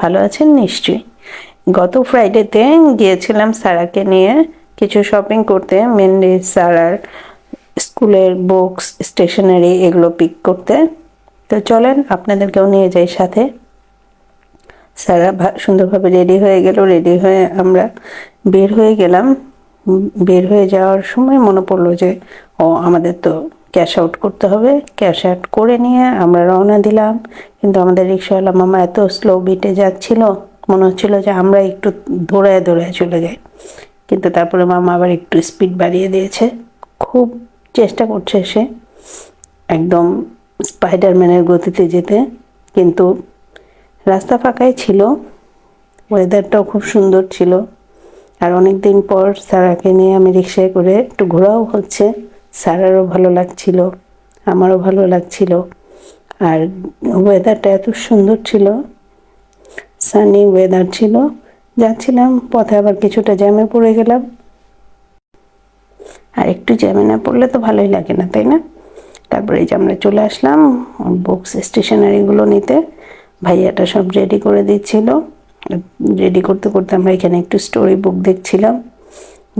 ভালো আছেন? নিশ্চয়ই। গত ফ্রাইডেতে গিয়েছিলাম সারাকে নিয়ে কিছু শপিং করতে মেনলি সারার স্কুলের বুকস স্টেশনারি এগুলো পিক করতে। তো চলেন, আপনাদেরকেও নিয়ে যাই সাথে। সারা সুন্দরভাবে রেডি হয়ে গেল রেডি হয়ে আমরা বের হয়ে গেলাম। বের হয়ে যাওয়ার সময় মনে পড়ল যে, ও আমাদের তো ক্যাশ আউট করতে হবে। ক্যাশ আউট করে নিয়ে আমরা রওনা দিলাম। কিন্তু আমাদের রিক্সাওয়ালা মামা এত স্লো বিটে যাচ্ছিল, মনে হচ্ছিল যে আমরা একটু দৌড়ায় দৌড়ায় চলে যাই। কিন্তু তারপরে মামা আবার একটু স্পিড বাড়িয়ে দিয়েছে। খুব চেষ্টা করছে সে একদম স্পাইডারম্যানের গতিতে যেতে। কিন্তু রাস্তা ফাঁকাই ছিল ওয়েদারটাও খুব সুন্দর ছিল। আর অনেক দিন পর সারাকে নিয়ে আমি রিক্সায় করে একটু ঘোরাও হচ্ছে। সারারও ভালো লাগছিল, আমারও ভালো লাগছিল। আর ওয়েদারটা এত সুন্দর ছিল সানি ওয়েদার ছিল, যাচ্ছিলাম, পথে আবার কিছুটা জ্যামে পড়ে গেলাম। আর একটু জ্যামে না পড়লে তো ভালোই লাগে না, তাই না? তারপরে যে আমরা চলে আসলাম বুকস স্টেশনারিগুলো নিতে। ভাইয়াটা সব রেডি করে দিচ্ছিল। রেডি করতে করতে আমরা এখানে একটু স্টোরি বুক দেখছিলাম।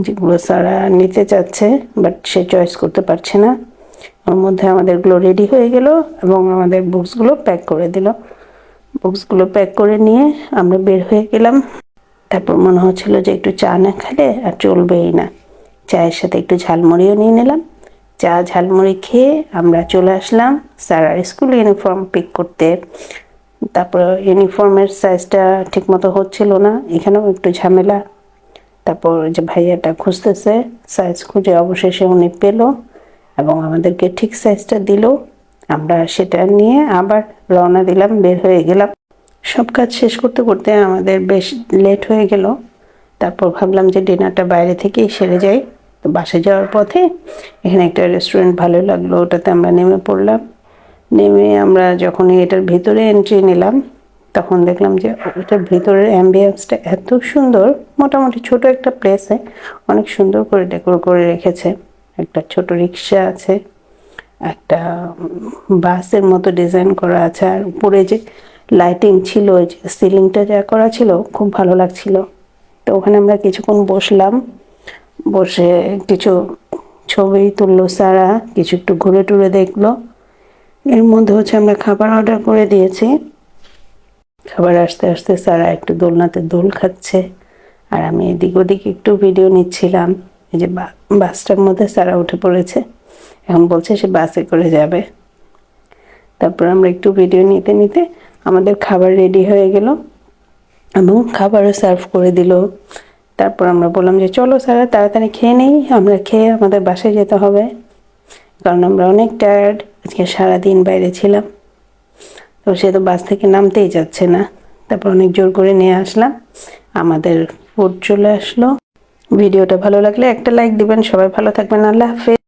যেগুলো সারা নিতে চাচ্ছে বাট সে চয়েস করতে পারছে না। ওর মধ্যে আমাদেরগুলো রেডি হয়ে গেল এবং আমাদের বুকসগুলো প্যাক করে দিল। বুকসগুলো প্যাক করে নিয়ে আমরা বের হয়ে গেলাম। তারপর মনে হচ্ছিল যে একটু চা না খেলে আর চলবেই না। চায়ের সাথে একটু ঝালমুড়িও নিয়ে নিলাম। চা, ঝালমুড়ি খেয়ে আমরা চলে আসলাম স্যারার স্কুল ইউনিফর্ম পিক করতে। তারপর ইউনিফর্মের সাইজটা ঠিকমতো হচ্ছিল না। এখানেও একটু ঝামেলা। তারপর যে ভাইয়াটা খুঁজতেছে সাইজ খুঁজে অবশেষে উনি পেল এবং আমাদেরকে ঠিক সাইজটা দিল। আমরা সেটা নিয়ে আবার রওনা দিলাম, বের হয়ে গেলাম। সব কাজ শেষ করতে করতে আমাদের বেশ লেট হয়ে গেল। তারপর ভাবলাম যে ডিনারটা বাইরে থেকেই সেরে যাই। তো বাসে যাওয়ার পথে এখানে একটা রেস্টুরেন্ট ভালো লাগল, ওটাতে আমরা নেমে পড়লাম। নেমে আমরা যখন এটার ভিতরে এন্ট্রি নিলাম তখন দেখলাম যে ওটার ভিতরের অ্যাম্বিয়েন্সটা এত সুন্দর, মোটামুটি ছোট একটা প্লেসে অনেক সুন্দর করে ডেকোর করে রেখেছে। একটা ছোট রিক্সা আছে, একটা বাসের মতো ডিজাইন করা আছে, আর উপরে যে লাইটিং ছিল, ওই যে সিলিংটা যা করা ছিল, খুব ভালো লাগছিল। তো ওখানে আমরা কিছুক্ষণ বসলাম, বসে কিছু ছবি তুললো সারা, কিছু একটু ঘুরে টুরে দেখল। এর মধ্যে হচ্ছে আমরা খাবার অর্ডার করে দিয়েছি। খাবার আসতে আসতে সারা একটু দোলনাতে দোল খাচ্ছে। আর আমি এদিক ওদিক একটু ভিডিও নিচ্ছিলাম। এই যে বাসটার মধ্যে সারা উঠে পড়েছে। এখন বলছে সে বাসে করে যাবে। তারপর আমরা একটু ভিডিও নিতে নিতে আমাদের খাবার রেডি হয়ে গেল। এবং খাবারও সার্ভ করে দিল। তারপর আমরা বললাম যে, চলো সারা তাড়াতাড়ি খেয়ে নেই। আমরা খেয়ে আমাদের বাসায় যেতে হবে। কারণ আমরা অনেক টায়ার্ড আজকে সারাদিন বাইরে ছিলাম। সে তো বাস থেকে নামতেই যাচ্ছে না। তারপর অনেক জোর করে নিয়ে আসলাম। আমাদের ফুড চলে আসলো। ভিডিওটা ভালো লাগলে একটা লাইক দিবেন। সবাই ভালো থাকবেন। আল্লাহ হাফেজ।